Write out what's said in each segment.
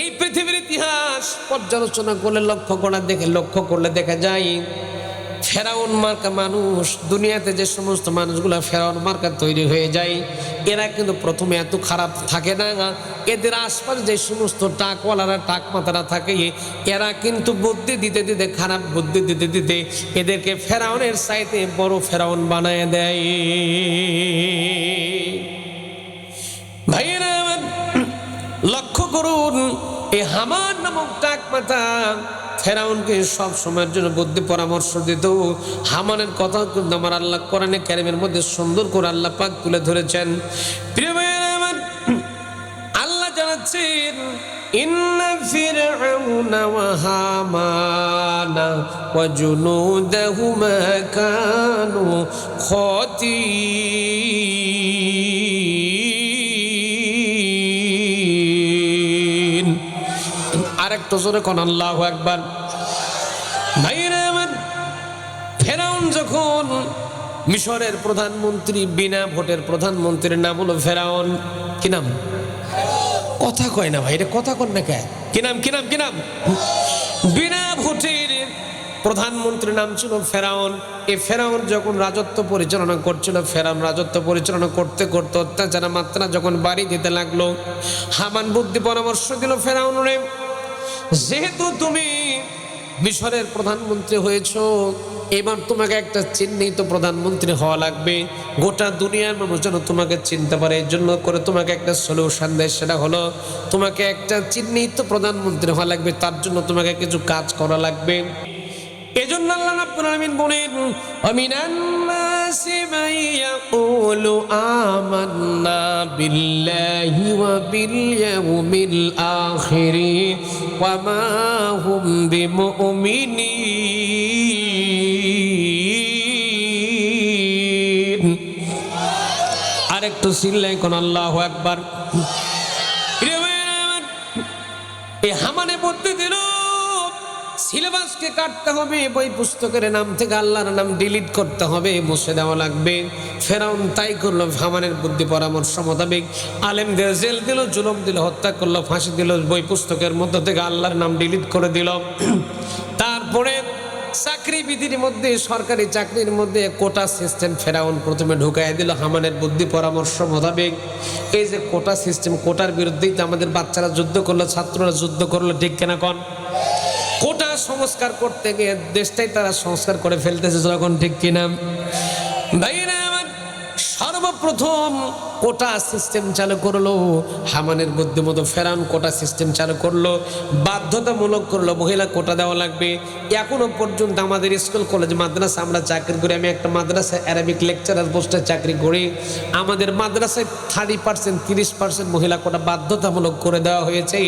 এই পৃথিবীর ইতিহাস পর্যালোচনা করলে, লক্ষ্য করা দেখে, লক্ষ্য করলে দেখা যায়, ফেরাউন মার্কা মানুষ, দুনিয়াতে যে সমস্ত মানুষগুলো ফেরাউন মার্কা তৈরি হয়ে যায়, এরা কিন্তু প্রথমে এত খারাপ থাকে না। এদের আশপাশ যে সমস্ত টাকওয়ালারা টাক মাতারা থাকে, এরা কিন্তু বুদ্ধি দিতে দিতে, খারাপ বুদ্ধি দিতে দিতে এদেরকে ফেরাউনের সাইতে বড় ফেরাউন বানায় দেয়। ভাইয়েরা করুন। এই হামান নামক টাক মাথা ফেরাউনকে সব সময়ের জন্য বুদ্ধি পরামর্শ দিত। হামানের কথা কিন্তু আমার আল্লাহ কোরআনে ক্যারিমের মধ্যে সুন্দর করে আল্লাহ পাক তুলে ধরেছেন। প্রিয় আল্লাহ জানাচ্ছেন ওয়া জুনুদাহুমা কোন আল্লাহ একবার ভাইরা ফেরাউন যখন মিশরের প্রধানমন্ত্রী, বিনা ভোটের প্রধানমন্ত্রীর নাম হলো ফেরাউন। কি নাম? কথা কয় না ভাই, এটা কথা কন না কে কি নাম কি নাম কি নাম? বিনা ভোটের প্রধানমন্ত্রীর নাম ছিল ফেরাউন। এই ফেরাউন যখন রাজত্ব পরিচালনা করছিল, ফেরাউন রাজত্ব পরিচালনা করতে করতে অত্যাচার মাত্রা যখন বাড়ি দিতে লাগল, হামান বুদ্ধি পরামর্শ দিল ফেরাউন যেহেতু তুমি মিশরের প্রধানমন্ত্রী হয়েছো, এবার তোমাকে একটা চিহ্নিত প্রধানমন্ত্রী হওয়া লাগবে। গোটা দুনিয়ার মানুষ যেন তোমাকে চিনতে পারে এর জন্য করে তোমাকে একটা সলিউশন দেয়, সেটা হলো তোমাকে একটা চিহ্নিত প্রধানমন্ত্রী হওয়া লাগবে, তার জন্য তোমাকে কিছু কাজ করা লাগবে। এজন্য আল্লাহ রাব্বুল আলামিন বলেন আমিনান নাসি মান ইয়াকুলু আমান্না বিল্লাহি ওয়া বিল ইয়াউমিল ওয়া هم بمؤمنين আরেকটু সিল্লাই কোন আল্লাহ এই হামানে পড়তে দিল সিলেবাসকে কাটতে হবে, বই পুস্তকের নাম থেকে আল্লাহর নাম ডিলিট করতে হবে, মুছে দেওয়া লাগবে। ফেরাউন তাই করল হামানের বুদ্ধি পরামর্শ মোতাবেক। আলেমদের জেল দিল, জুলুম দিল, হত্যা করল, ফাঁসি দিল, বই পুস্তকের মধ্য থেকে আল্লাহর নাম ডিলিট করে দিল। তারপরে চাকরি বিধির মধ্যে, সরকারি চাকরির মধ্যে কোটা সিস্টেম ফেরাউন প্রথমে ঢুকাই দিল, হামানের বুদ্ধি পরামর্শ মোতাবেক। এই যে কোটা সিস্টেম, কোটার বিরুদ্ধেই তো আমাদের বাচ্চারা যুদ্ধ করল, ছাত্ররা যুদ্ধ করল, ঠিক কেনা কন? কোটা সংস্কার করতে গিয়ে দেশটাই তারা সংস্কার করে ফেলতেছে যখন ঠিক কিনা? সর্বপ্রথম কোটা সিস্টেম চালু করল, হামানের বুদ্ধিমতো ফেরান কোটা সিস্টেম চালু করল, বাধ্যতামূলক করল, মহিলা কোটা দেওয়া লাগবে। এখনও পর্যন্ত আমাদের স্কুল, কলেজ, মাদ্রাসা, আমরা চাকরি করি, আমি একটা মাদ্রাসায় অ্যারাবিক লেকচারার পোস্টে চাকরি করি। আমাদের মাদ্রাসায় থার্টি পার্সেন্ট তিরিশ পার্সেন্ট মহিলা কোটা বাধ্যতামূলক করে দেওয়া হয়েছে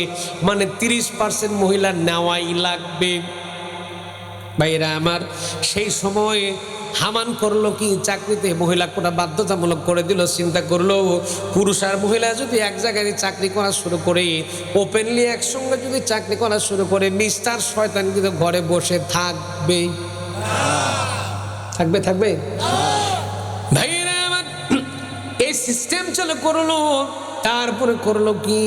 মানে তিরিশ পার্সেন্ট মহিলা নেওয়াই লাগবে। ভাইরা আমার, সেই সময়ে হামান করল কি, চাকরিতে মহিলা কোটা বাধ্যতামূলক করে দিল, চিন্তা করল, পুরুষ আর মহিলা যদি এক জায়গায় চাকরি করা শুরু করে ওপেনলি একসঙ্গে যদি চাকরি করা শুরু করে, মিস্টার শয়তান কিন্তু ঘরে বসে থাকবে। থাকবে থাকবে? ভাইরা আমার, এই সিস্টেম চালু করল তারপরে করল কি?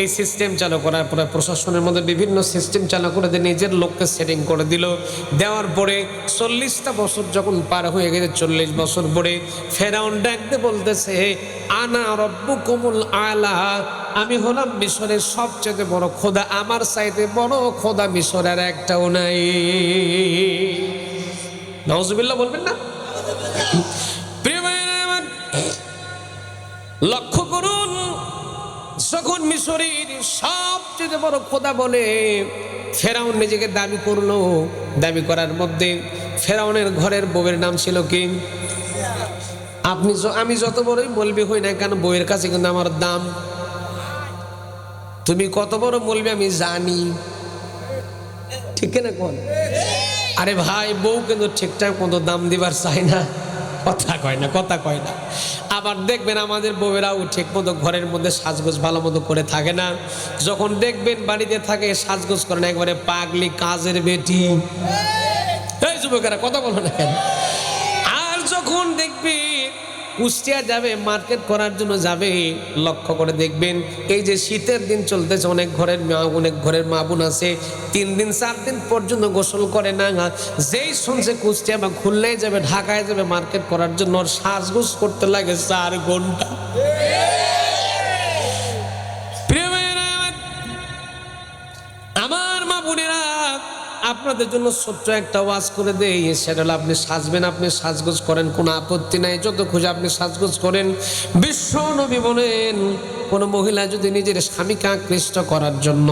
এই সিস্টেম চালু করার পরে প্রশাসনের মধ্যে বিভিন্ন সিস্টেম চালু করে দিয়ে নিজের লোককে সেটিং করে দিল। দেওয়ার পরে চল্লিশটা বছর যখন পার হয়ে গেছে, চল্লিশ বছর পরে ফেরাউন ডাকতে বলতেছে, আনা রব্বু কমুল আলা, আমি হলাম মিশরের সবচেয়ে বড় খোদা, আমার সাইডে বড় খোদা মিশরের একটাও নাই। নজবিল্লা বলবেন না? লক্ষ্য মিশরের সবচেয়ে বড় খোদা বলে, ফেরাউন নিজেকে দাবি করল। দাবি করার মধ্যে ফেরাউনের ঘরের বউয়ের নাম ছিল কি? আপনি আমি যত বড়ই বলবি হই না কেন বইয়ের কাছে কিন্তু আমার দাম। তুমি কত বড় বলবি আমি জানি। ঠিক না কোন? আরে ভাই, বউ কিন্তু ঠিকঠাক মতো দাম দিবার চাই না। কথা কয় না, কথা কয় না। আবার দেখবেন আমাদের বউয়েরাও ঠিক মতো ঘরের মধ্যে সাজগোজ ভালো মতো করে থাকে না। যখন দেখবেন বাড়িতে থাকে, সাজগোজ করে না, একবারে পাগলি কাজের বেটি। যুবকেরা, কথা বলো না কেন? আর যখন দেখবি কুষ্টিয়া যাবে, মার্কেট করার জন্য যাবে, লক্ষ্য করে দেখবেন, এই যে শীতের দিন চলতেছে, অনেক ঘরের মা, অনেক ঘরের মা বোন আছে, তিন দিন, চার দিন পর্যন্ত গোসল করে না যেই শুনছে কুষ্টিয়া বা খুললেই যাবে, ঢাকায় যাবে, মার্কেট করার জন্য সাজগোজ করতে লাগে চার ঘণ্টা। আপনাদের জন্য ছোট্ট একটা ওয়াজ করে দেই। সেটা আপনি সাজবেন, আপনি সাজগোজ করেন, কোনো আপত্তি নাই। যত খুঁজে আপনি সাজগোজ করেন। বিশ্ব নবী বলেন কোনো মহিলা যদি নিজের স্বামীকে আকৃষ্ট করার জন্য,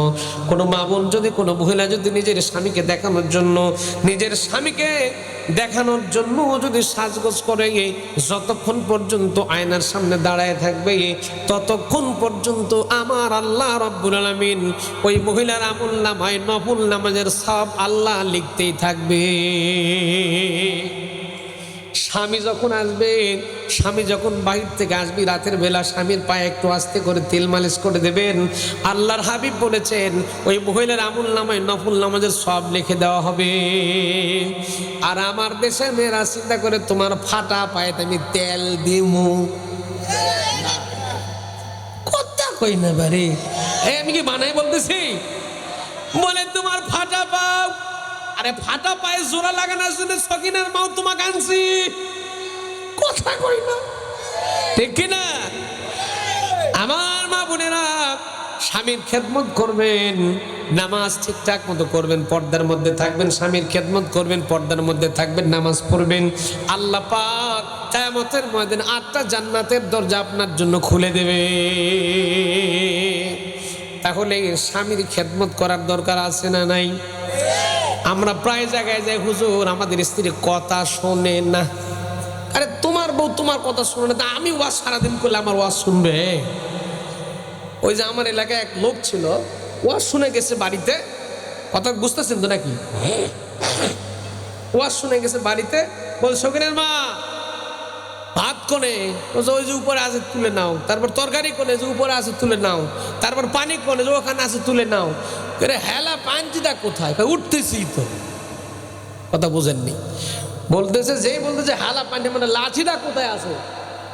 কোনো মা বোন যদি কোনো মহিলা যদি নিজের স্বামীকে দেখানোর জন্য, নিজের স্বামীকে দেখানোর জন্য যদি সাজগোজ করে যতক্ষণ পর্যন্ত আয়নার সামনে দাঁড়ায় থাকবে ততক্ষণ পর্যন্ত আমার আল্লাহ রব্বুল আলমিন ওই মহিলার আমল নামায়, নফুল নামাজের সব আল্লাহ লিখতেই থাকবে। স্বামী যখন আসবে, স্বামী যখন বাহির থেকে আসবি, রাতের বেলা স্বামীর পায়ে একটু আস্তে করে তেল মালিশ করে দেবেন। আল্লাহর হাবিব বলেছেন, ওই মহিলার আমুল নামায় নফুল নামাজের সব লিখে দেওয়া হবে। আর আমার দেশের মেয়েরা চিন্তা করে, তোমার ফাটা পায়ে আমি তেল দিমু। কথা কই না বারে? আমি কি বানাই বলতেছি? বলে, তোমার ফাটা পাও আরে ফাটা পায়ে জোড়া লাগানোর জন্য সকিনার মাও তোমাকে আনছি। কথা কই না। ঠিক কি না? আমার মা বোনেরা স্বামীর খেদমত করবেন নামাজ ঠিকঠাক মতো করবেন পর্দার মধ্যে থাকবেন স্বামীর খেদমত করবেন পর্দার মধ্যে থাকবেন নামাজ পড়বেন। আল্লাহ পাক কায়ামতের ময়দান আটটা জান্নাতের দরজা আপনার জন্য খুলে দেবে। তাহলে স্বামীর খেদমত করার দরকার আছে না নাই? আমরা প্রায় জায়গায় যাই, হুজুর, আমাদের স্ত্রী কথা শোনে না। আরে, তোমার বউ তোমার কথা শুনে না আমি ওয়াজ সারাদিন করলে আমার ওয়াজ শুনবে? ওই যে আমার এলাকায় এক লোক ছিল, ওয়াজ শুনে গেছে বাড়িতে। কথা বুঝতেছেন তো নাকি? ওয়াজ শুনে গেছে বাড়িতে বল শকিনের মা কোনে ওই যে উপরে আছে, তুলে নাও। তারপর তরকারি কোনে, যে উপরে আছে, তুলে নাও। তারপর পানি কোনে, যে ওখানে আছে, তুলে নাও। করে হেলা পাঞ্চিটা কোথায়? উঠতেছি তো। কথা বোঝেননি। বলতেছে, যেই বলতেছে হালা পানি মানে লাঠিটা কোথায় আছে?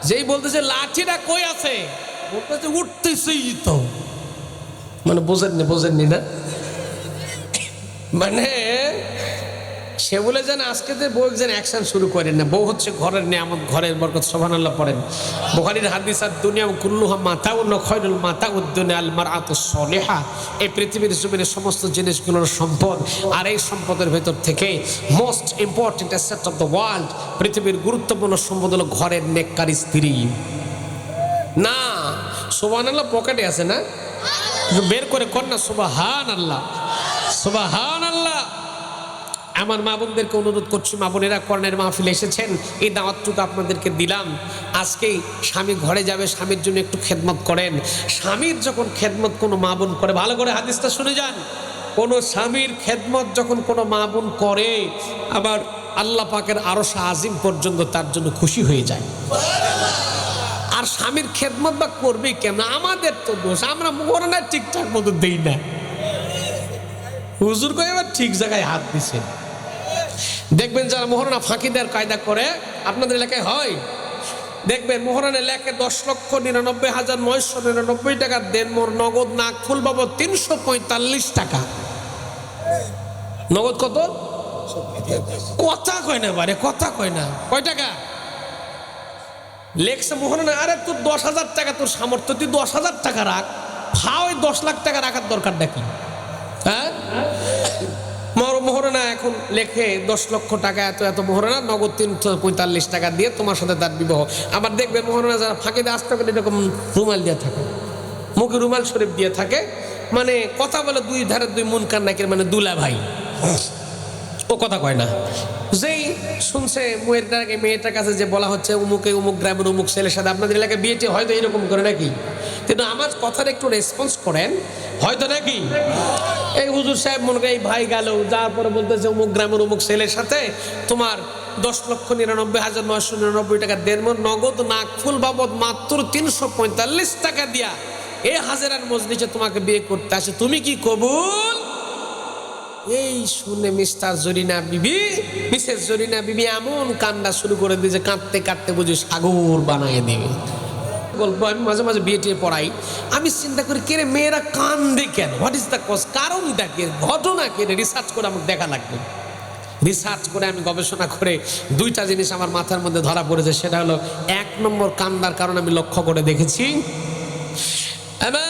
যেই বলতেছে লাঠিটা কই আছে? বলতেছে উঠতেছি তো। মানে বোঝেননি বোঝেননি না? মানে সে বলে যেন আজকে যে বউ যেন অ্যাকশন শুরু করেন না। বউ হচ্ছে ঘরের নিয়ামত, ঘরের বরকত সোহান আল্লাহ পড়েন। বোখারির হাদিস আর দুনিয়া কুল্লুহা মাতা উন্ন খয়রুল মাতা উদ্দুনে আল মার আত সলেহা। এই পৃথিবীর জমিনের সমস্ত জিনিসগুলোর সম্পদ আর এই সম্পদের ভেতর থেকে most important asset of the world পৃথিবীর গুরুত্বপূর্ণ সম্পদ হলো ঘরের নেককার স্ত্রী। না সোবান আল্লাহ পকেটে আছে না? বের করে কর না সোবাহান আল্লাহ সোবাহান আল্লাহ আমার মা বোনদেরকে অনুরোধ করছি, মা বোনেরা কর্ণের মাহফিল এসেছেন, এই দাওয়াতটুকু আপনাদেরকে দিলাম। আজকেই স্বামী ঘরে যাবে, স্বামীর জন্য একটু খেদমত করেন। স্বামীর যখন খেদমত কোনো মা বোন করে, ভালো করে হাদিসটা শুনে যান। কোনো স্বামীর খেদমত যখন কোনো মা বোন করে, আবার আল্লাহ পাকের আরও আজিম পর্যন্ত তার জন্য খুশি হয়ে যায়। আর স্বামীর খেদমত বা করবে কেন আমাদের তো দোষ, আমরা মোহরানা ঠিকঠাক মতো দেই না। হুজুর কয়ে, এবার ঠিক জায়গায় হাত দিছে দেখবেন যারা মোহরানা ফাঁকি দেওয়ার কায়দা করে, আপনাদের এলাকায় হয়। দেখবেন মোহরানে লেখে দশ লক্ষ নিরানব্বই হাজার নয়শো নিরানব্বই টাকা দেন মোর নগদ নাক ফুল বাবদ তিনশো পঁয়তাল্লিশ টাকা। নগদ কত? কথা কয় না বারে, কথা কয় না। কয় টাকা? লেখছে মোহরানা, আরে তোর দশ হাজার টাকা, তোর সামর্থ্য, তুই দশ হাজার টাকা রাখ। ফা ওই দশ লাখ টাকা রাখার দরকার কি? হ্যাঁ? এখন লেখে দশ লক্ষ টাকা এত এত মোহরানা, নগদ তিনশো পঁয়তাল্লিশ টাকা দিয়ে তোমার সাথে তার বিবাহ। আবার দেখবে মোহরানা যারা ফাঁকে দিয়ে, আসতে পারে এরকম রুমাল দিয়ে থাকে। মুখে রুমাল শরীফ দিয়ে থাকে। মানে কথা বলে দুই ধারে দুই মন কান্নাকের মানে দুলা ভাই ও কথা কয় না। যেই শুনছে মেয়েটাকে মেয়েটার কাছে যে বলা হচ্ছে, উমুকে উমুক গ্রামের উমুক ছেলের সাথে আপনাদের এলাকায় বিয়েটি হয়তো এরকম করে নাকি? কিন্তু আমার কথার একটু রেসপন্স করেন হয়তো নাকি? এই হুজুর সাহেব মনে এই ভাই গেল, যার পরে বলতেছে উমুক গ্রামের উমুক ছেলের সাথে তোমার দশ লক্ষ নিরানব্বই হাজার নয়শো নিরানব্বই টাকা দেড় মন নগদ নাকফুল বাবদ মাত্র তিনশো পঁয়তাল্লিশ টাকা দিয়া এই হাজারার মজলিসে তোমাকে বিয়ে করতে আসে। তুমি কি কবুল? এই শুনে মিস্টার জরিনা বিবি, মিসেস জরিনা বিবি এমন কান্না শুরু করে দিয়েছে, কাঁদতে কাঁদতে বুঝি সাগর বানায় দিবে। গল্প আমি মাঝে মাঝে বিয়ে টিয়ে পড়াই। আমি চিন্তা করি কে রে মেয়েরা কান্দে কেন? হোয়াট ইজ দ্য কজ কারণটা কে ঘটনা কে? রিসার্চ করে আমাকে দেখা লাগবে। রিসার্চ করে আমি গবেষণা করে দুইটা জিনিস আমার মাথার মধ্যে ধরা পড়েছে, সেটা হলো এক নম্বর কান্দার কারণ আমি লক্ষ্য করে দেখেছি। ভাইরা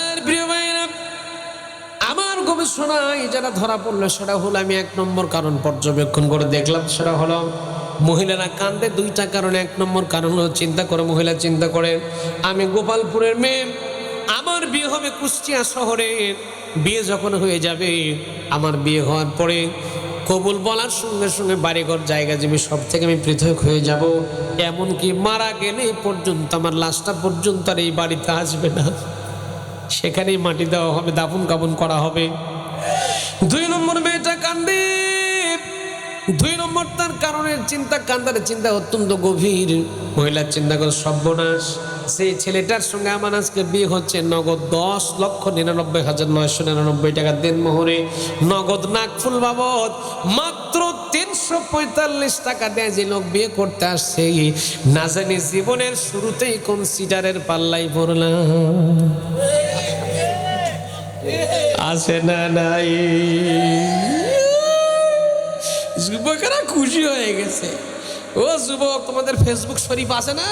গবেষণায় যারা ধরা পড়ল সেটা হলো আমি এক নম্বর কারণ পর্যবেক্ষণ করে দেখলাম, সেটা হলো মহিলারা কান্দে দুইটা কারণে। এক নম্বর কারণ হলো চিন্তা করে, মহিলা চিন্তা করে, আমি গোপালপুরের মেয়ে, আমার বিয়ে হবে কুষ্টিয়া শহরে। বিয়ে যখন হয়ে যাবে, আমার বিয়ে হওয়ার পরে কবুল বলার সঙ্গে সঙ্গে বাড়িঘর জায়গা জমি সব থেকে আমি পৃথক হয়ে যাব। এমনকি মারা গেলে পর্যন্ত আমার লাশটা পর্যন্ত আর এই বাড়িতে আসবে না। সেখানেই মাটি দেওয়া হবে, দাফন কাপন করা হবে। দুই নম্বর মেয়েটা কান্দে দুই নম্বর তার কারণের চিন্তা কান্দার চিন্তা অত্যন্ত গভীর মহিলার চিন্তা করে সর্বনাশ সেই ছেলেটার সঙ্গে আমার আজকে বিয়ে হচ্ছে নগদ দশ লক্ষ নিরানব্বই হাজার নয়শো নিরানব্বই টাকা দেন মোহরে নগদ নাকফুল বাবদ মাত্র তিনশো পঁয়তাল্লিশ টাকা দেয় যে লোক বিয়ে করতে আসছে না জানি জীবনের শুরুতেই কোন সিটারের পাল্লাই পড়লাম আছে না নাই? যুবকেরা খুশি হয়ে গেছে। ও যুবক তোমাদের ফেসবুক শরীফ আছে না?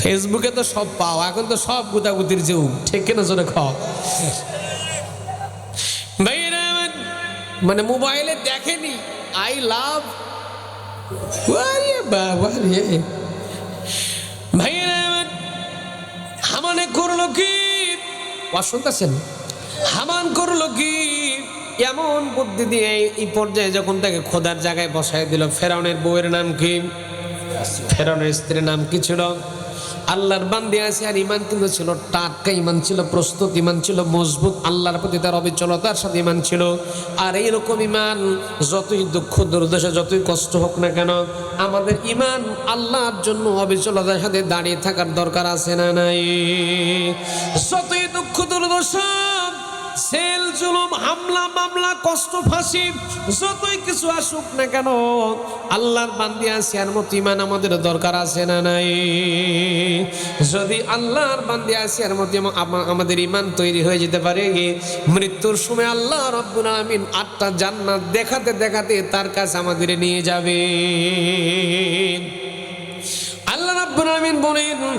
ফেসবুকে তো সব পাও এখন তো সব গুতাগুতির যুগ ঠিক কিনা জোরে খাও মানে মোবাইলে দেখেনি। আই লাভ বাবা রে। ভাইরা আমার, করল কি? শুনতেছেন করল কি এমন বুদ্ধি দিয়ে এই পর্যায়ে যখন তাকে খোদার জায়গায় বসায় দিল, ফেরাউনের বউয়ের নাম কি? ফেরাউনের স্ত্রীর নাম কি ছিল? আল্লাহর বান্দি আছে আর ইমান কিন্তু ছিল, টাটকা ইমান ছিল, প্রস্তুত ইমান ছিল, মজবুত, আল্লাহর প্রতি তার অবিচলতার সাথে ইমান ছিল। আর এইরকম ইমান যতই দুঃখ, দুর্দশা, যতই কষ্ট হোক না কেন, আমাদের ইমান আল্লাহর জন্য অবিচলতার সাথে দাঁড়িয়ে থাকার দরকার আছে না নাই? যতই দুঃখ, দুর্দশা সেল, জুলুম, হামলা, মামলা, কষ্ট, ফাঁসি, যতই কিছু আসুক না কেন, আল্লাহর বান্দি আছে আর মতো ইমান আমাদের দরকার আছে না নাই? যদি আল্লাহর বান্দি আছে আর মতো আমা- আমা- আমাদের ইমান তৈরি হয়ে যেতে পারে, মৃত্যুর সময় আল্লাহ রব্বুল আমিন আটটা জান্নাত দেখাতে দেখাতে তার কাছে আমাদের নিয়ে যাবে। আল্লাহ রাব্বুল আমিন বলেন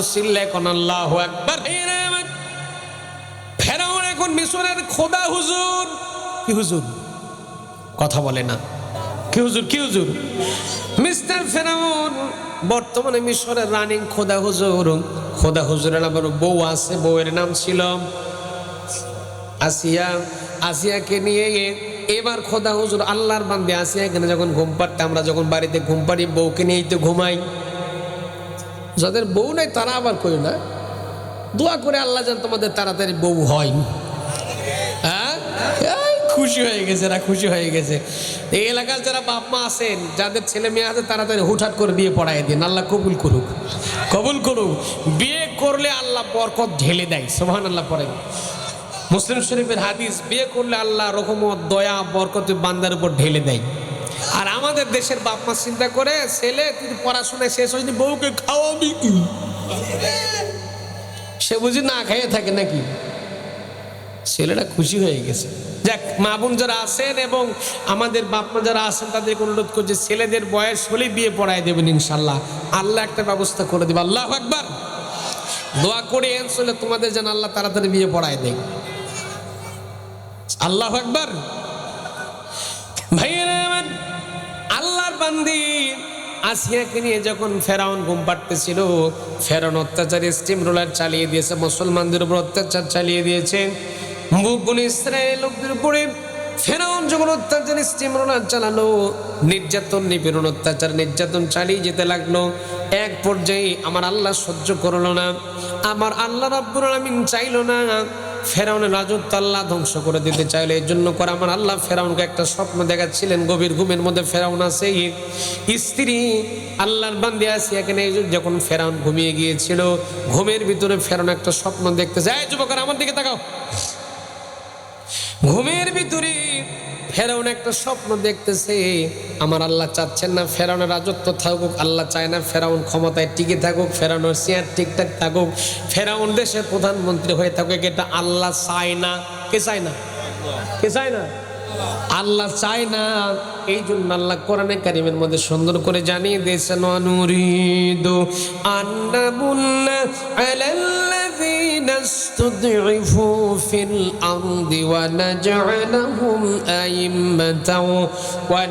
আরেকটু সিল্লে কোন আল্লাহু ফেরাউন এখন মিশরের খোদা হুজুর। কি হুজুর? কথা বলে না। কি হুজুর কি হুজুর? মিস্টার ফেরাউন। বর্তমানে মিশরের রানিং খোদা হুজুর। খোদা হুজুরের আবার বউ আছে বউয়ের নাম ছিল আসিয়া। আসিয়াকে নিয়ে এবার খোদা হুজুর আল্লাহর বান্দে আসিয়া এখানে যখন ঘুম পাড়তে আমরা যখন বাড়িতে ঘুম পাড়ি বউকে নিয়েই তো ঘুমাই। যাদের বউ নাই, তারা আবার কই না, দোয়া করে আল্লাহ যেন তোমাদের তাড়াতাড়ি বউ হয়। হ্যাঁ? খুশি হয়ে গেছে এরা খুশি হয়ে গেছে। এই এলাকার যারা বাপ মা আছেন, যাদের ছেলে মেয়ে আছে, তাড়াতাড়ি হুটহাট করে বিয়ে পড়াই দিন। আল্লাহ কবুল করুক কবুল করুক। বিয়ে করলে আল্লাহ বরকত ঢেলে দেয় সোহান আল্লাহ পরে মুসলিম শরীফের হাদিস, বিয়ে করলে আল্লাহ রকমত দয়া, বরকত বান্দার উপর ঢেলে দেয়। আর আমাদের দেশের বাপ মা চিন্তা করে, ছেলে, তুই পড়াশোনায় শেষ হয়নি, বউকে খাওয়াবি কি? সে বুঝি না খাইয়ে থাকে নাকি? ছেলেটা খুশি হয়ে গেছে। যাক, মা বোন যারা আছেন এবং আমাদের বাপ মা যারা আছেন, তাদেরকে অনুরোধ করছে ছেলেদের বয়স হলেই বিয়ে পড়ায় দেবেন ইনশাল্লাহ আল্লাহ একটা ব্যবস্থা করে দেবে। আল্লাহ একবার দোয়া করে চলে তোমাদের যেন আল্লাহ তাড়াতাড়ি বিয়ে পড়ায় দেয়। আল্লাহ একবার বান্দি আসিয়াকে নিয়ে যখন ফেরাউন ঘুম পাড়তেছিল, ফেরাউন অত্যাচার স্টিম রোলার চালিয়ে দিয়েছে, মুসলমানদের উপর অত্যাচার চালিয়ে দিয়েছে। বুকুন ইসরায়েল লোকদের উপরে ফেরাউন যখন অত্যাচার স্টিম রোলার চালালো, নির্যাতন, নিপীড়ন, অত্যাচার, নির্যাতন চালিয়ে যেতে লাগল। এক পর্যায়ে, আমার আল্লাহ সহ্য করল না। আমার আল্লাহ রাব্বুল আলামিন চাইলো না। ফেরাউনের রাজত্ব আল্লাহ ধ্বংস করে দিতে চাইলে এই জন্য করে আমার আল্লাহ ফেরাউনকে একটা স্বপ্ন দেখাচ্ছিলেন, গভীর ঘুমের মধ্যে ফেরাউন আছে। স্ত্রী আল্লাহর বান্দি আছে এখানে যখন ফেরাউন ঘুমিয়ে গিয়েছিল, ঘুমের ভিতরে ফেরাউন একটা স্বপ্ন দেখতে যায় যুবকরা, আমার দিকে তাকাও। ঘুমের ভিতরে ফেরাউন একটা স্বপ্ন দেখতেছে, আমার আল্লাহ চাচ্ছেন না ফেরাউনের রাজত্ব থাকুক, আল্লাহ চায় না ফেরাউন ক্ষমতায় টিকে থাকুক, ফেরাউনের চেয়ার ঠিকঠাক থাকুক, ফেরাউন দেশের প্রধানমন্ত্রী হয়ে থাকুক, এটা আল্লাহ চায় না। কে চায় না? কে চায় না? আল্লাহ চায় না। এই জন্য আল্লাহ কোরআনে কারিমের মধ্যে সুন্দর করে জানিয়ে দিয়েছেন অনুরিদু আলাল্লাযীনা ইসতুদঈফু ফিল আরদি ওয়া নাজআলাহুম আইম্মাতাও ওয়া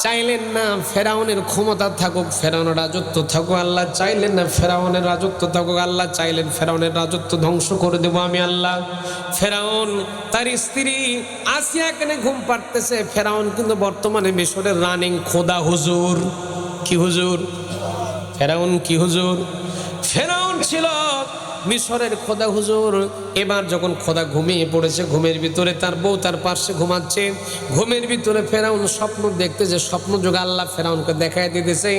চাইলেন না ফেরাউনের ক্ষমতা থাকুক, ফেরাউনের রাজত্ব থাকুক, আল্লাহ চাইলেন না ফেরাউনের রাজত্ব থাকুক, আল্লাহ চাইলেন ফেরাউনের রাজত্ব ধ্বংস করে দেবো আমি আল্লাহ। ফেরাউন, তার স্ত্রী আসিয়া কেন ঘুম পাড়তেছে। ফেরাউন কিন্তু বর্তমানে মিশরের রানিং খোদা হুজুর। কি হুজুর? ফেরাউন কি হুজুর? ফেরাউন ছিল। মিশরের খোদা হুজুর, এবার যখন খোদা ঘুমিয়ে পড়েছে, ঘুমের ভিতরে তার বউ তার পাশে ঘুমাচ্ছে। ঘুমের ভিতরে ফেরাউন স্বপ্ন দেখতে যে স্বপ্ন যোগ আল্লাহ ফেরাউনকে দেখায় দিতেছে।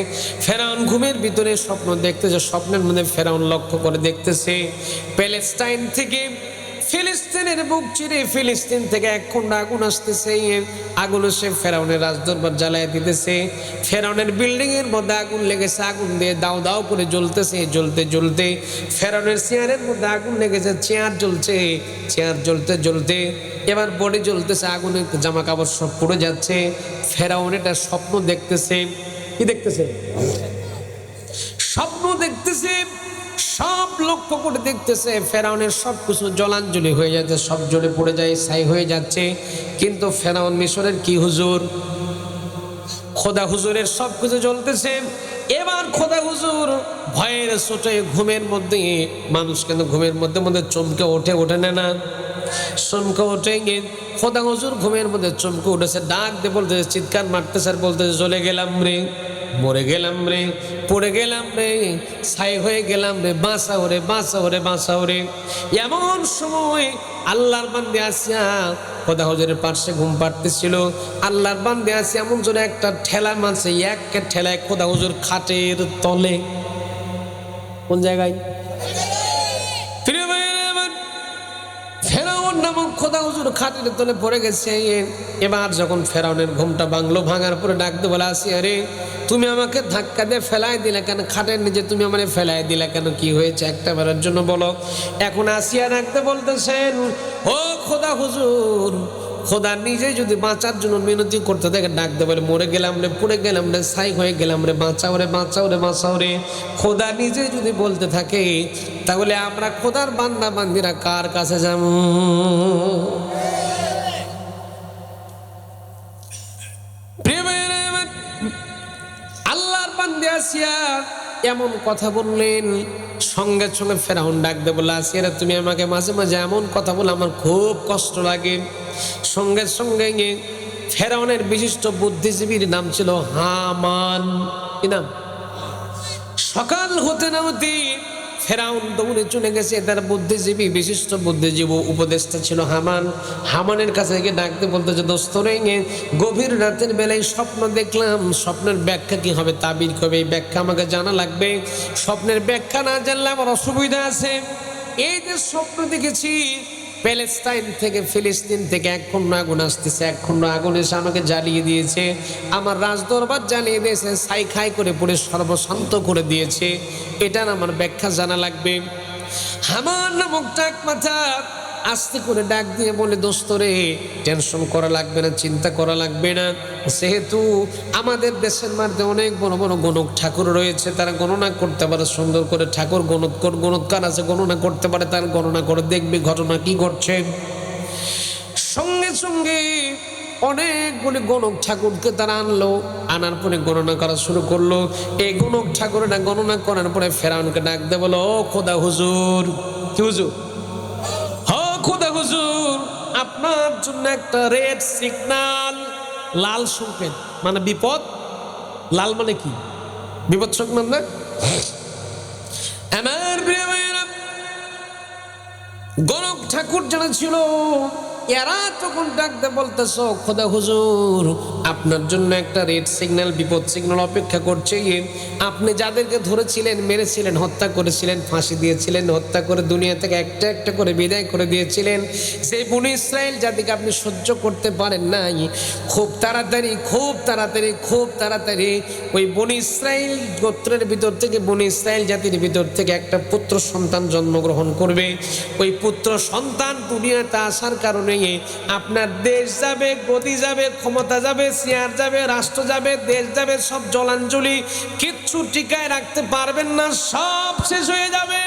ফেরাউন ঘুমের ভিতরে স্বপ্ন দেখতে যে স্বপ্নের মধ্যে ফেরাউন লক্ষ্য করে দেখতেছে। প্যালেস্টাইন থেকে ফিলিস্তিনের বুক চিরে ফিলিস্তিন থেকে এক খন্ড আগুন আসতেছে। আগুন সে ফেরাউনের রাজদরবার জ্বালায় দিতেছে। ফেরাউনের বিল্ডিং এর মধ্যে আগুন লেগেছে, আগুন দিয়ে দাও দাও করে জ্বলতেছে, জ্বলতে জ্বলতে। ফেরাউনের চেয়ারের মধ্যে আগুন লেগেছে, চেয়ার জ্বলছে, চেয়ার জ্বলতে জ্বলতে। এবার বডি জ্বলতেছে, আগুনের জামা কাপড় সব পুড়ে যাচ্ছে। ফেরাউন এটা স্বপ্ন দেখতেছে। কি দেখতেছে? স্বপ্ন দেখতেছে সব লক্ষ্য করে দেখতেছে, ফেরাউনের সব কিছু জলাঞ্জলি হয়ে যাচ্ছে, সব জ্বলে পড়ে যায়, ছাই হয়ে যাচ্ছে। কিন্তু ফেরাউন মিশরের কি হুজুর? খোদা হুজুরের সব কিছু জ্বলতেছে। এবার খোদা হুজুর ভয়ের সোটে ঘুমের মধ্যে, মানুষ কিন্তু ঘুমের মধ্যে মধ্যে চমকে ওঠে ওঠে না চমকে ওঠে খোদা হুজুর ঘুমের মধ্যে চমকে উঠেছে, ডাক দিয়ে বলতেছে, চিৎকার মারতেছে আর বলতেছে চলে গেলাম রে। মরে গেলাম রে, পড়ে গেলাম রে, ছাই হয়ে গেলাম রে বাঁচাও ওরে বাঁচাও ওরে বাঁচাও ওরে। এমন সময় আল্লাহর বান্দে আসিয়া, খোদা হজরের পার্শ্বে ঘুম পাড়তেছিল। আল্লাহর বান্দে আসি এমন জন একটা ঠেলা মানছে এক ঠেলায় খোদা হজুর খাটের তলে। কোন জায়গায়? খোদা হুজুর খাটের তলে পড়ে গেছে এবার যখন ফেরাউনের ঘুমটা বাংলো ভাঙার পরে ডাকতে বলে, আসি, আরে তুমি আমাকে ধাক্কা দিয়ে ফেলাই দিলে কেন? খাটের নিচে তুমি আমার ফেলাই দিলে কেন? কি হয়েছে? একটা বেলার জন্য বলো। এখন আসিয়া ডাকতে বলতেছেন, ও খোদা হুজুর খোদা নিজে যদি বাঁচার জন্য মিনতি করতে থাকে ডাকতে বলে, মরে গেলাম রে, পুড়ে গেলাম রে সাই হয়ে গেলাম রে, বাঁচাও রে বাঁচাও রে বাঁচাও রে। খোদা নিজে যদি বলতে থাকে, তাহলে আমরা খোদার বান্দা বান্দিরা কার কাছে যাব? আল্লাহর বান্দে এমন কথা বললেন, সঙ্গে সঙ্গে ফেরাউন ডাক বলে আসিয়া তুমি আমাকে মাঝে মাঝে এমন কথা বলে, আমার খুব কষ্ট লাগে। সঙ্গে সঙ্গে ফেরাউনের বিশিষ্ট বুদ্ধিজীবীর নাম ছিল হামান। কি নাম? সকাল হতে না হতে ফেরাউন দৌড়ে চলে গেছে। তার বুদ্ধিজীবী, বিশিষ্ট বুদ্ধিজীবী উপদেষ্টা ছিল হামান। হামানের কাছে গিয়ে ডাকতে বলতে যে দোস্ত রেঙে গভীর রাতের বেলায় স্বপ্ন দেখলাম। স্বপ্নের ব্যাখ্যা কি হবে? তাবির কবে এই ব্যাখ্যা আমাকে জানা লাগবে? স্বপ্নের ব্যাখ্যা না জানলে আমার অসুবিধা আছে। এই যে স্বপ্ন দেখেছি প্যালেস্টাইন থেকে ফিলিস্তিন থেকে এক খুন্ন আগুন আসতেছে, এক খুন্ন আগুন এসে আমাকে জ্বালিয়ে দিয়েছে। আমার রাজদরবার জ্বালিয়ে দিয়েছে, সাই খাই করে পড়ে সর্বশান্ত করে দিয়েছে। এটার আমার ব্যাখ্যা জানা লাগবে। হামান মুখটা একমাথা মাথা আস্তে করে ডাক দিয়ে বলে, দোস্ত রে, টেনশন করা লাগবে না, চিন্তা করা লাগবে না। যেহেতু আমাদের দেশের মধ্যে অনেক বড় বড় গণক ঠাকুর রয়েছে, তারা গণনা করতে পারে, সুন্দর করে ঠাকুর গণৎকর গণৎকার আছে, গণনা করতে পারে, তার গণনা করে দেখবে ঘটনা কি ঘটছে। সঙ্গে সঙ্গে অনেকগুলি গণক ঠাকুরকে তারা আনলো, আনার পরে গণনা করা শুরু করল। এই গণক ঠাকুরটা গণনা করার পরে ফেরাউনকে ডাক দে বলো, ও খোদা, হুজুর হুজুর? খোদা হুজুর, আপনার জন্য একটা রেড সিগন্যাল লাল সংকেত। মানে বিপদ? লাল মানে কি? বিপদ সংকেত না? আমার গণক ঠাকুর যারা ছিল এরা তখন ডাকতে বলতেছ, খোদা হুজুর, আপনার জন্য একটা রেড সিগন্যাল, বিপদ সিগন্যাল অপেক্ষা করছে। আপনি যাদেরকে ধরেছিলেন, মেরেছিলেন, হত্যা করেছিলেন, ফাঁসি দিয়েছিলেন, হত্যা করে দুনিয়া থেকে একটা একটা করে বিদায় করে দিয়েছিলেন সেই বনি ইসরায়েল যাদেরকে আপনি সহ্য করতে পারেন নাই, খুব তাড়াতাড়ি খুব তাড়াতাড়ি খুব তাড়াতাড়ি ওই বনি ইসরায়েল গোত্রের ভিতর থেকে, বনি ইসরায়েল জাতির ভিতর থেকে একটা পুত্র সন্তান জন্মগ্রহণ করবে। ওই পুত্র সন্তান দুনিয়াতে আসার কারণে আপনার দেশ যাবে গতি যাবে, ক্ষমতা যাবে, চেয়ার যাবে, রাষ্ট্র যাবে, দেশ যাবে, সব জলাঞ্জলি কিচ্ছু টিকায় রাখতে পারবেন না, সব শেষ হয়ে যাবে।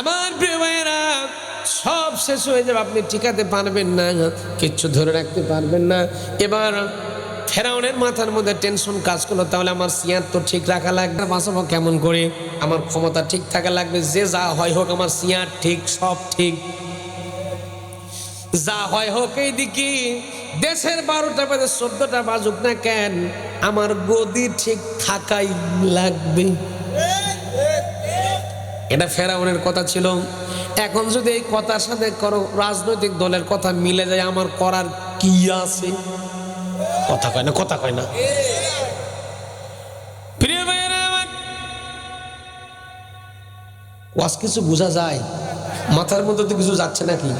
আমার প্রিয় সব শেষ হয়ে যাবে, আপনি টিকাতে পারবেন না, কিচ্ছু ধরে রাখতে পারবেন না। এবার ফেরাউনের মাথার মধ্যে টেনশন কাজ করল, তাহলে আমার সিয়ার তো ঠিক রাখা লাগবে। বাঁচাবো কেমন করে? আমার ক্ষমতা ঠিক থাকা লাগবে, যে যা হয় হোক আমার সিয়ার ঠিক, সব ঠিক। যা হয় হোক এই এইদিকে, দেশের বারোটা বাজে, চোদ্দটা বাজুক না কেন, আমার গদি ঠিক থাকাই লাগবে। এটা ফেরাউনের কথা ছিল। এখন যদি এই কথার সাথে করো, রাজনৈতিক দলের কথা মিলে যায়, আমার করার কি আছে? কথা কয় না কথা কয় না। ওয়াজ কিছু বোঝা যায়? মাথার মধ্যে তো কিছু যাচ্ছে নাকি?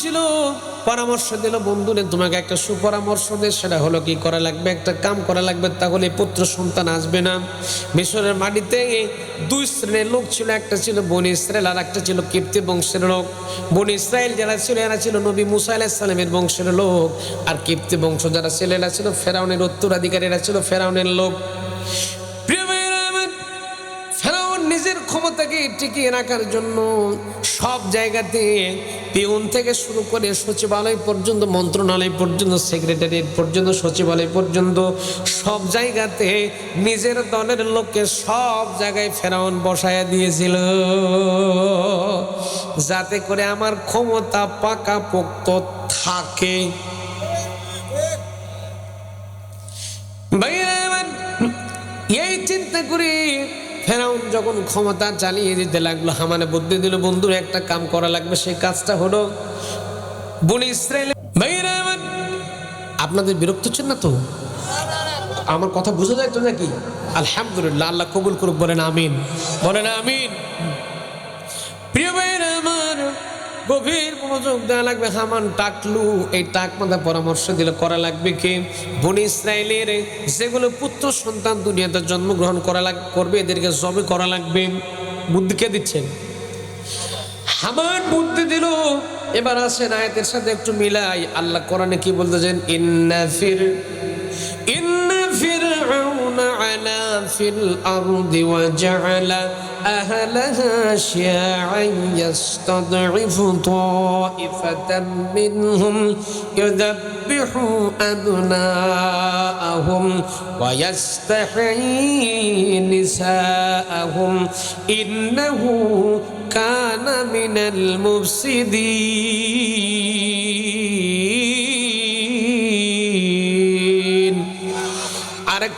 ছিল। পরামর্শ দিল বন্ধুরে তোমাকে একটা সুপরামর্শ দেয় সেটা হলো কি করা লাগবে? একটা কাম করা লাগবে, তাহলে পুত্র সন্তান আসবে না। মিশরের মাটিতে দুই শ্রেণির লোক ছিল, একটা ছিল বন ইসরায়েল আর একটা ছিল কিপ্তি বংশের লোক। বন ইসরায়েল যারা ছিল, এরা ছিল নবী মুসা আলাহিসাল্লামের বংশের লোক আর কিপ্তি বংশ যারা ছিল, এরা ছিল ফেরাউনের উত্তরাধিকারী, এরা ছিল ফেরাউনের লোক। ফেরাউন নিজের ক্ষমতাকে টিকিয়ে রাখার জন্য সব জায়গাতে পিউন থেকে শুরু করে সচিবালয় পর্যন্ত, মন্ত্রণালয় পর্যন্ত সেক্রেটারিয়েট পর্যন্ত, সচিবালয় পর্যন্ত, সব জায়গাতে নিজের দলের লোককে সব জায়গায় ফেরাউন বসায়া দিয়েছিল। যাতে করে আমার ক্ষমতা পাকা পোক্ত থাকে। ফেরাউন যখন ক্ষমতা চালিয়ে দিতে লাগল, হামানে বুদ্ধি দিল, বন্ধুর, একটা কাম করা লাগবে, সেই কাজটা হলো বনি ইসরায়েল আপনাদের বিরক্ত হচ্ছেন না তো? আমার কথা বুঝা যায় তো নাকি? আলহামদুলিল্লাহ, আল্লাহ কবুল করুক, বলেন আমিন। বলেন আমিন। গভীর মনোযোগ দেওয়া লাগবে, হামান টাকলু, এই টাক মাথা পরামর্শ দিলে করা লাগবে কি? বনি ইসরায়েলের যেগুলো পুত্র সন্তান দুনিয়াতে জন্মগ্রহণ করা লাগ, করবে, এদেরকে জবে করা লাগবে। বুদ্ধিকে দিচ্ছেন? হামান বুদ্ধি দিল। এবার আসেন আয়াতের সাথে একটু মিলাই। আল্লাহ কোরআনে কি বলতেছেন? ইন্না في الأرض وجعل أهلها شيعا يستضعف طائفة منهم يذبح أبناءهم ويستحيي نساءهم. إنه كان من المفسدين.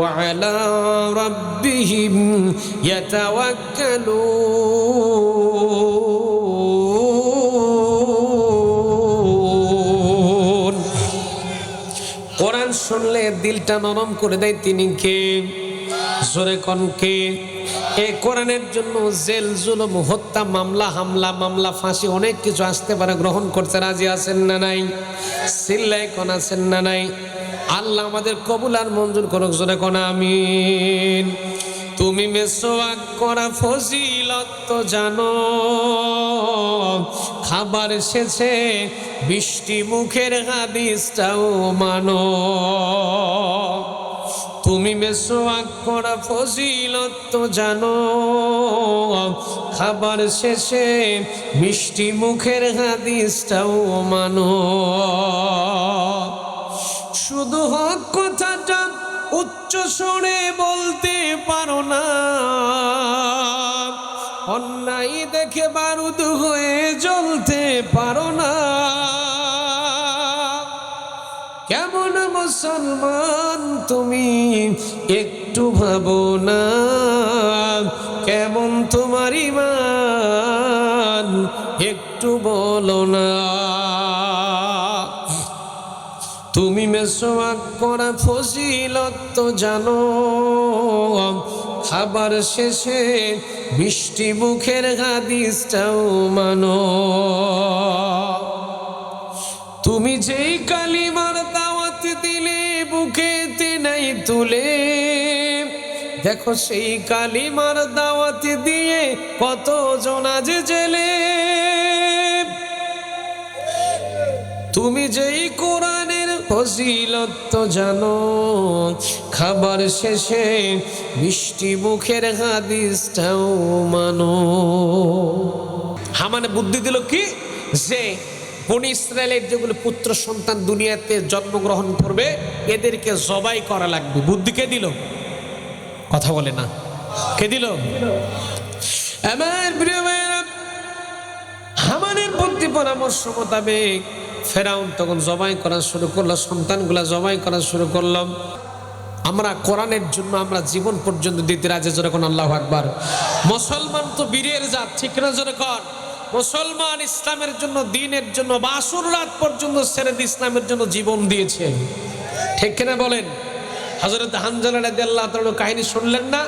وعلى ربهم يتوكلون. কোরআন শুনলে দিলটা নরম করে দেয় তিনি কে? জোরে কনকে এ কোরআনের জন্য জেল, জুলম, হত্যা, মামলা, হামলা, মামলা, ফাঁসি, অনেক কিছু আসতে পারে, গ্রহণ করতে রাজি আছেন না নাই? সিল্লাই কন আছেন না নাই? আল্লাহ আমাদের কবুল আর মঞ্জুর করুক, জোরে কোন, আমিন। তুমি মেসোয়াক করা ফজিলত তো জানো, খাবার শেষে বৃষ্টি মুখের হাদিসটাও মানো। তুমি মেসোয়াক করা ফজিলত তো জানো, খাবার শেষে মিষ্টি মুখের হাদিসটাও মানো। শুধু হক কথাটা উচ্চ স্বরে বলতে পারো না। অন্যায় দেখে বারুদ হয়ে জ্বলতে পারো না। কেমন মুসলমান তুমি একটু ভাবো না। কেমন তোমার ইমান একটু বলো না। মেসোয়াক করা ফজিলত তো জানো। খাবার শেষে মিষ্টি মুখের হাদিসটাও মানো। তুমি যেই কালিমার দাওয়াত দিলে, বুকেতে নাই তুলে। দেখো সেই কালিমার দাওয়াত দিয়ে কত আজ জেলে। তুমি যেই কোরআনের ফজিলত জানো, খাবার শেষে মিষ্টি মুখের হাদিসটাও মানো। হামানে বুদ্ধি দিল কি? যে বনি ইসরায়েলের যেগুলো পুত্র সন্তান দুনিয়াতে জন্মগ্রহণ করবে, এদেরকে জবাই করা লাগবে। বুদ্ধি কে দিল? কথা বলে না। কে দিল? আমার প্রিয় হামানের বুদ্ধি পরামর্শ মোতাবেক ফেরাউন তখন জবাই করা শুরু করল, সন্তানগুলা জবাই করা শুরু করলাম আমরা কোরআনের জন্য আমরা জীবন পর্যন্ত দিতে রাজে যেরকম আল্লাহ আকবার। মুসলমান তো বীরের জাত, ঠিক না যেরকম মুসলমান ইসলামের জন্য, দিনের জন্য, বাসুর রাত পর্যন্ত দিয়ে ইসলামের জন্য জীবন দিয়েছে। ঠিক কিনা বলেন? হজরত হানজালা কাহিনী শুনলেন না?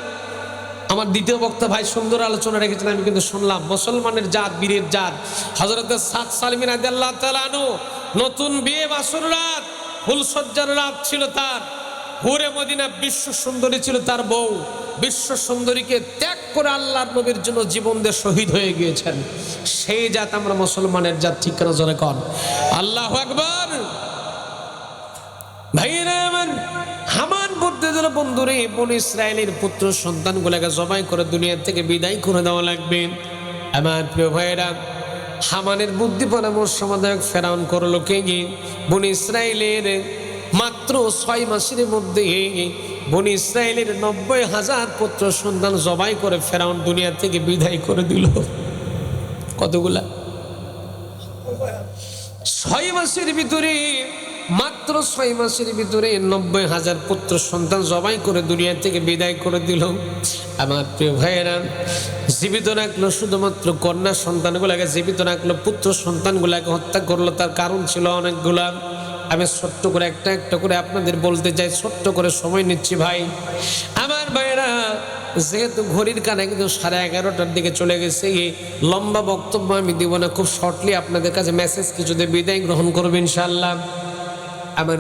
আমার দ্বিতীয় বক্তা ভাই সুন্দর আলোচনা রেখেছেন, আমি কিন্তু শুনলাম। মুসলমানের জাত, বীরের জাত। হজরত সাত সালমিন আল্লাহ তালানু নতুন বিয়ে বাসুর রাত ফুলসজ্জার রাত ছিল তার। হুরে মদিনা বিশ্ব সুন্দরী ছিল তার বউ। বিশ্ব সুন্দরীকে ত্যাগ করে আল্লাহর নবীর জন্য জীবন দিয়ে শহীদ হয়ে গিয়েছেন। সেই জাত আমরা মুসলমানের জাত, ঠিক কেন জনে কন? আল্লাহ আকবর। ভাইরা হামান বন্ধুরে বন ইসরায়েলের পুত্র সন্তানগুলোকে জবাই করে দুনিয়া থেকে বিদায় করে দেওয়া লাগবে। আমার প্রিয় ভাইয়েরা, হামানের বুদ্ধি পরামর্শ মোতাবেক ফেরাউন করল কে গিয়ে বন ইসরায়েলের মাত্র ছয় মাসের মধ্যে বন ইসরায়েলের নব্বই হাজার পুত্র সন্তান জবাই করে ফেরাউন দুনিয়া থেকে বিদায় করে দিল। কতগুলা? ছয় মাসের ভিতরে মাত্র ছয় মাসের ভিতরে নব্বই হাজার পুত্র সন্তান জবাই করে দুনিয়া থেকে বিদায় করে দিল। আমার প্রিয় ভাইয়েরা, জীবিত রাখল শুধুমাত্র কন্যা সন্তানগুলাকে, জীবিত রাখল পুত্র সন্তানগুলাকে হত্যা করল, তার কারণ ছিল অনেকগুলা। আমি ছোট্ট করে একটা একটা করে আপনাদের বলতে চাই, ছোট্ট করে সময় নিচ্ছি ভাই। আমার ভাইয়েরা, যেহেতু ঘড়ির কানে কিন্তু সাড়ে এগারোটার দিকে চলে গেছে লম্বা বক্তব্য আমি দিব না, খুব শর্টলি আপনাদের কাছে মেসেজ কিছুতে বিদায় গ্রহণ করব ইনশাল্লাহ আমার